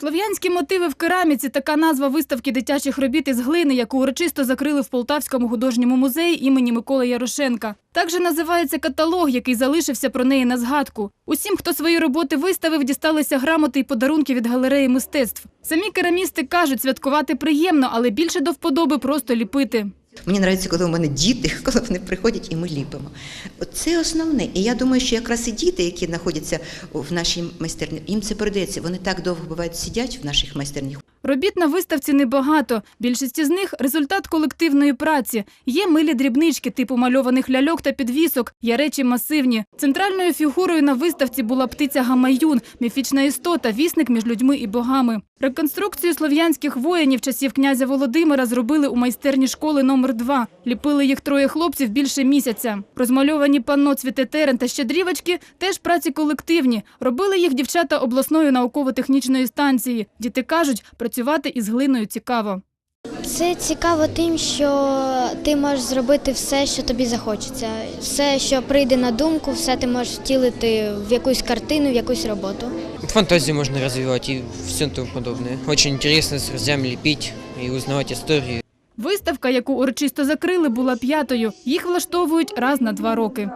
Слов'янські мотиви в кераміці така назва виставки дитячих робіт із глини, яку урочисто закрили в Полтавському художньому музеї імені Миколи Ярошенка. Так називається каталог, який залишився про неї на згадку. Усім, хто свої роботи виставив, дісталися грамоти і подарунки від галереї мистецтв. Самі керамісти кажуть, святкувати приємно, але більше до вподоби просто ліпити. Мені подобається, коли у мене діти, коли вони приходять і ми ліпимо. Це основне. І я думаю, що якраз і діти, які знаходяться в нашій майстерні, їм це передається. Вони так довго бувають сидять в наших майстернях. Робіт на виставці небагато. Більшість із них – результат колективної праці. Є милі дрібнички типу мальованих ляльок та підвісок, є речі масивні. Центральною фігурою на виставці була птиця Гамаюн – міфічна істота, вісник між людьми і богами. Реконструкцію слов'янських воїнів часів князя Володимира зробили у майстерні школи номер 2 Ліпили їх троє хлопців більше місяця. Розмальовані панно «Цвіте терен» та щедрівочки – теж праці колективні. Робили їх дівчата обласної науково-технічної станції. Діти кажуть, працювати із глиною цікаво. Це цікаво тим, що ти можеш зробити все, що тобі захочеться. Все, що прийде на думку, все ти можеш втілити в якусь картину, в якусь роботу. Фантазию можно развивать и все тому подобное. Очень интересно с друзьями лепить и узнавать историю. Виставка, яку урочисто закрили, була п'ятою. Їх влаштовують раз на два роки.